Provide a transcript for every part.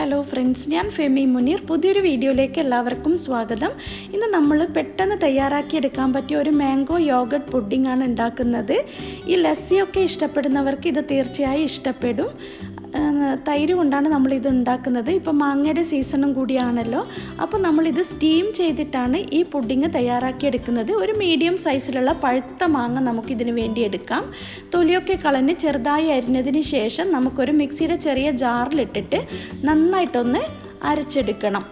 Hello friends ഞാൻ ഫെമി മുനീർ. പുതിയൊരു വീഡിയോയിലേക്ക് എല്ലാവർക്കും സ്വാഗതം. ഇന്ന് നമ്മൾ പെട്ടെന്ന് തയ്യാറാക്കിയെടുക്കാൻ പറ്റിയ ഒരു മാംഗോ യോഗട്ട് പുഡിംഗ് ആണ് ഉണ്ടാക്കുന്നത്. ഈ ലസ്സിയൊക്കെ ഇഷ്ടപ്പെടുന്നവർക്ക് ഇത് തീർച്ചയായും ഇഷ്ടപ്പെടും. തൈര് കൊണ്ടാണ് നമ്മളിത് ഉണ്ടാക്കുന്നത്. ഇപ്പം മാങ്ങയുടെ സീസണും കൂടിയാണല്ലോ. അപ്പോൾ നമ്മളിത് സ്റ്റീം ചെയ്തിട്ടാണ് ഈ പുഡിങ് തയ്യാറാക്കി എടുക്കുന്നത്. ഒരു മീഡിയം സൈസിലുള്ള പഴുത്ത മാങ്ങ നമുക്കിതിന് വേണ്ടി എടുക്കാം. തൊലിയൊക്കെ കളഞ്ഞ് ചെറുതായി അരിഞ്ഞതിന് ശേഷം നമുക്കൊരു മിക്സിയുടെ ചെറിയ ജാറിലിട്ടിട്ട് നന്നായിട്ടൊന്ന് അരച്ചെടുക്കണം.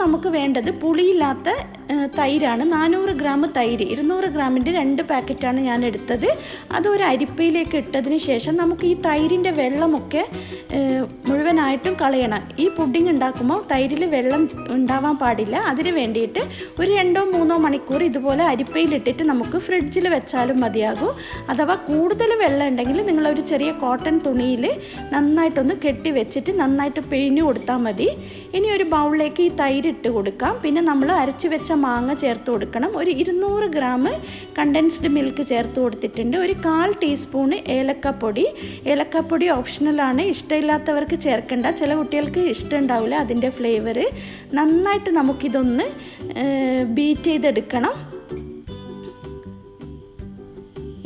നമുക്ക് വേണ്ടത് പുളിയില്ലാത്ത തൈരാണ്. നാനൂറ് ഗ്രാം തൈര്. ഇരുന്നൂറ് ഗ്രാമിന്റെ രണ്ട് പാക്കറ്റാണ് ഞാൻ എടുത്തത്. അത് ഒരു അരിപ്പയിലേക്ക് ഇട്ടതിന് ശേഷം നമുക്ക് ഈ തൈരിന്റെ വെള്ളമൊക്കെ മുഴുവനായിട്ടും കളയണം. ഈ പുഡിംഗ് ഉണ്ടാക്കുമ്പോൾ തൈരിൽ വെള്ളം ഉണ്ടാവാൻ പാടില്ല. അതിന് വേണ്ടിയിട്ട് ഒരു രണ്ടോ മൂന്നോ മണിക്കൂർ ഇതുപോലെ അരിപ്പയിലിട്ടിട്ട് നമുക്ക് ഫ്രിഡ്ജിൽ വെച്ചാലും മതിയാകും. അഥവാ കൂടുതൽ വെള്ളം ഉണ്ടെങ്കിൽ നിങ്ങളൊരു ചെറിയ കോട്ടൺ തുണിയിൽ നന്നായിട്ടൊന്ന് കെട്ടി വെച്ചിട്ട് നന്നായിട്ട് പിഴിഞ്ഞു കൊടുത്താൽ മതി. ഇനി ഒരു ബൗളിലേക്ക് ഈ തൈര് ഇട്ട് കൊടുക്കാം. പിന്നെ നമ്മൾ അരച്ച് വെച്ച മാങ്ങ ചേർത്ത് കൊടുക്കണം. ഒരു ഇരുന്നൂറ് ഗ്രാം കണ്ടൻസ്ഡ് മിൽക്ക് ചേർത്ത് കൊടുത്തിട്ടുണ്ട്. ഒരു കാൽ ടീസ്പൂണ് ഏലക്കപ്പൊടി. ഏലക്കപ്പൊടി ഓപ്ഷണലാണ് ഇഷ്ടമില്ലാത്തവർക്ക് ചേർക്കേണ്ട. ചില കുട്ടികൾക്ക് ഇഷ്ടമുണ്ടാവില്ല അതിന്റെ ഫ്ലേവർ നന്നായിട്ട് നമുക്കിതൊന്ന് ബീറ്റ് ചെയ്തെടുക്കണം.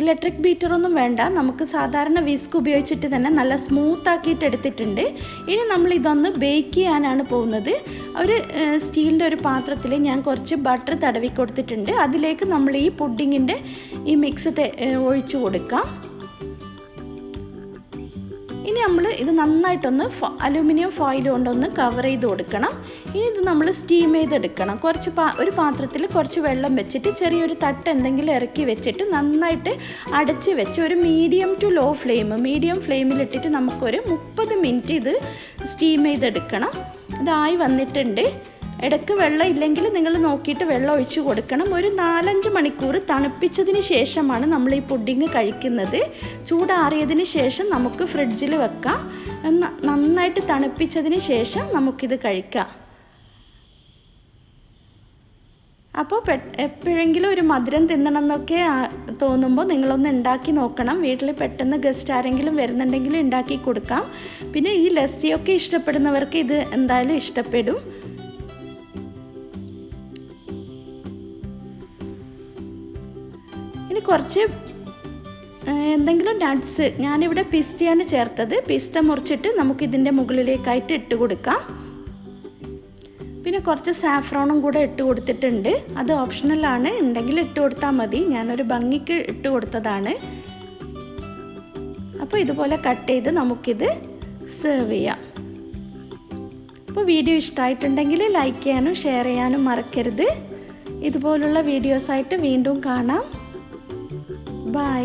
ഇലക്ട്രിക് ബീറ്ററൊന്നും വേണ്ട. നമുക്ക് സാധാരണ വിസ്ക് ഉപയോഗിച്ചിട്ട് തന്നെ നല്ല സ്മൂത്ത് ആക്കിയിട്ട് എടുത്തിട്ടുണ്ട് ഇനി നമ്മൾ ഇതൊന്ന് ബേക്ക് ചെയ്യാനാണ് പോകുന്നത്. ഒരു സ്റ്റീലിന്റെ ഒരു പാത്രത്തിൽ ഞാൻ കുറച്ച് ബട്ടർ തടവി കൊടുത്തിട്ടുണ്ട്. അതിലേക്ക് നമ്മൾ ഈ പുഡിങ്ങിന്റെ ഈ മിക്സ് ഒഴിച്ചു കൊടുക്കാം. ഇനി നമ്മൾ ഇത് നന്നായിട്ടൊന്ന് അലുമിനിയം ഫോയിൽ കൊണ്ടൊന്ന് കവർ ചെയ്ത് കൊടുക്കണം. ഇനി ഇത് നമ്മൾ സ്റ്റീം ചെയ്തെടുക്കണം. കുറച്ച് പാ ഒരു പാത്രത്തിൽ കുറച്ച് വെള്ളം വെച്ചിട്ട് ചെറിയൊരു തട്ട് എന്തെങ്കിലും ഇറക്കി വെച്ചിട്ട് നന്നായിട്ട് അടച്ച് വെച്ച് ഒരു medium to low flame medium ഫ്ലെയിമിലിട്ടിട്ട് നമുക്കൊരു മുപ്പത് മിനിറ്റ് ഇത് സ്റ്റീം ചെയ്തെടുക്കണം. ഇതായി വന്നിട്ടുണ്ട്. ഇടയ്ക്ക് വെള്ളം ഇല്ലെങ്കിൽ നിങ്ങൾ നോക്കിയിട്ട് വെള്ളം ഒഴിച്ച് കൊടുക്കണം. ഒരു നാലഞ്ച് മണിക്കൂർ തണുപ്പിച്ചതിന് ശേഷമാണ് നമ്മൾ ഈ പുഡിങ് കഴിക്കുന്നത്. ചൂടാറിയതിന് ശേഷം നമുക്ക് ഫ്രിഡ്ജിൽ വെക്കാം. നന്നായിട്ട് തണുപ്പിച്ചതിന് ശേഷം നമുക്കിത് കഴിക്കാം. അപ്പോൾ പെ എപ്പോഴെങ്കിലും ഒരു മധുരം തിന്നണം എന്നൊക്കെ തോന്നുമ്പോൾ നിങ്ങളൊന്ന് ഉണ്ടാക്കി നോക്കണം. വീട്ടിൽ പെട്ടെന്ന് ഗസ്റ്റ് ആരെങ്കിലും വരുന്നുണ്ടെങ്കിൽ ഉണ്ടാക്കി കൊടുക്കാം. പിന്നെ ഈ ലസ്സിയൊക്കെ ഇഷ്ടപ്പെടുന്നവർക്ക് ഇത് എന്തായാലും ഇഷ്ടപ്പെടും. ഇനി കുറച്ച് എന്തെങ്കിലും നട്ട്സ് ഞാനിവിടെ പിസ്തയാണ് ചേർത്തത്. പിസ്ത മുറിച്ചിട്ട് നമുക്കിതിന്റെ മുകളിലേക്കായിട്ട് ഇട്ട് കൊടുക്കാം. പിന്നെ കുറച്ച് സാഫ്രോണും കൂടെ ഇട്ട് കൊടുത്തിട്ടുണ്ട്. അത് ഓപ്ഷണലാണ് ഉണ്ടെങ്കിൽ ഇട്ട് കൊടുത്താൽ മതി. ഞാനൊരു ഭംഗിക്ക് ഇട്ട് കൊടുത്തതാണ്. അപ്പോൾ ഇതുപോലെ കട്ട് ചെയ്ത് നമുക്കിത് സെർവ് ചെയ്യാം. അപ്പോൾ വീഡിയോ ഇഷ്ടമായിട്ടുണ്ടെങ്കിൽ ലൈക്ക് ചെയ്യാനും ഷെയർ ചെയ്യാനും മറക്കരുത്. ഇതുപോലുള്ള വീഡിയോസായിട്ട് വീണ്ടും കാണാം. ബൈ